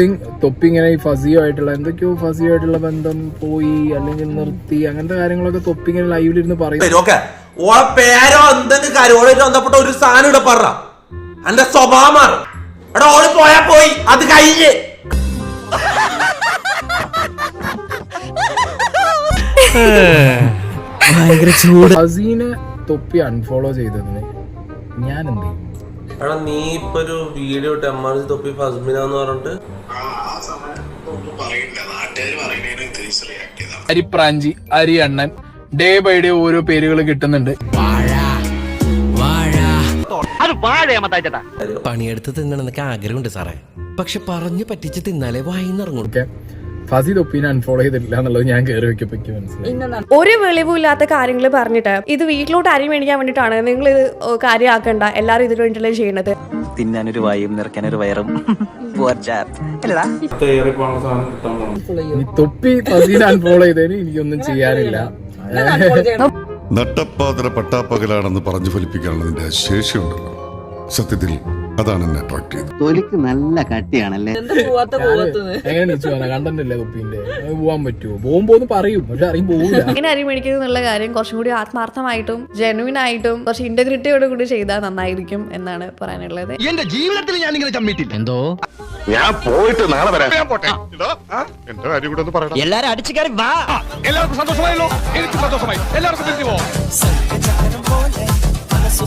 Thing തൊപ്പി ഇങ്ങനെ ഈ ഫസിയോ ആയിട്ടുള്ള എന്തൊക്കെയോ ഫസിയോ ആയിട്ടുള്ള ബന്ധം പോയി അല്ലെങ്കിൽ നിർത്തി അങ്ങനത്തെ കാര്യങ്ങളൊക്കെ തൊപ്പി ഇങ്ങനെ ലൈവിലിരുന്ന് പറയും ഓക്കെ ഓളെ പേരോ എന്തെങ്കിലും കാര്യം? ഓളായിട്ട് ബന്ധപ്പെട്ട ഒരു സാധനം ഇവിടെ പറ. എന്റെ സ്വഭാവം മാറും. എടാ ഓൾ പോയാ പോയി. അത് കഴിഞ്ഞ്. ഭയങ്കര ചൂട്. ഫസീനെ തൊപ്പി അൺഫോളോ ചെയ്തതിന് ഞാൻ എന്ത് ചെയ്യും? എടാ നീ ഇപ്പൊ ഒരു വീഡിയോ ഇട്ട് എം ആർ സി തൊപ്പി ഫസ്മിനാന്ന് പറഞ്ഞിട്ട്? അരിപ്രാഞ്ചി അരി അണ്ണൻ ഡേ ബൈ ഡേ ഓരോ പേരുകൾ കിട്ടുന്നുണ്ട്. പണിയെടുത്ത് തിന്നണമെന്നൊക്കെ ആഗ്രഹമുണ്ട് സാറേ. പക്ഷെ പറഞ്ഞു പറ്റിച്ച് തിന്നാലേ വായിന്നിറങ്ങുള്ളൂ ഒക്കെ ഫസി തൊപ്പീനെ അൺഫോളോ ചെയ്തിട്ടില്ല എന്നുള്ളത് ഞാൻ കയറി വെക്കപ്പോ മനസ്സിലായി. ഒരു വെളിവുമില്ലാത്ത കാര്യങ്ങൾ പറഞ്ഞിട്ട് ഇത് വീട്ടിലോട്ട് അരി മേടിക്കാൻ വേണ്ടിയിട്ടാണ് നിങ്ങൾ ഇത് കാര്യമാക്കണ്ട. എല്ലാരും ഇതിനു വേണ്ടിയിട്ടല്ലേ ചെയ്യണത്. തിന്നാനൊരു വായും നിറക്കാനൊരു വയറും. തൊപ്പി അൺഫോളോ ചെയ്തതിന് എനിക്കൊന്നും ചെയ്യാനില്ല. നട്ടപ്പാതിര പട്ടാപ്പകലാണെന്ന് പറഞ്ഞു ഫലിപ്പിക്കാനുള്ള നിന്റെ ശേഷിയുണ്ടല്ലോ. സത്യത്തിൽ അതാണ് എന്നെ അട്രാക്ട് ചെയ്തത് തൊലിക്ക് നല്ല കട്ടിയാണല്ലേ? എങ്ങനെ പോകാനാ കണ്ടന്റ് അല്ലേ അത് പോവാൻ പറ്റുമോ പോകുമ്പോന്ന് പറയും പക്ഷെ അറിയും പോവില്ല ഇങ്ങനെ അരി മേടിക്കുന്നത് എന്നുള്ള കാര്യം കുറച്ചും കൂടി ആത്മാർത്ഥമായിട്ടും ജെനുവിൻ ആയിട്ടും കുറച്ച് ഇന്റഗ്രിറ്റിയോട് കൂടി ചെയ്താൽ നന്നായിരിക്കും എന്നാണ് പറയാനുള്ളത്. എന്റെ ജീവിതത്തിൽ ഞാൻ ഇങ്ങനെ ചമ്മിട്ടില്ല എന്തോ? ഞാൻ പോയിട്ട് നാളെ വരാം. ഞാൻ പോട്ടെ. എന്റെ കാര്യം കൂടെ ഒന്ന് പറയണം എല്ലാരും അടിച്ചു കയറി വാ. എല്ലാവർക്കും സന്തോഷമായല്ലോ. എനിക്ക് സന്തോഷമായി. എല്ലാവർക്കും തിരിച്ചു പോവാം. മനസ്സു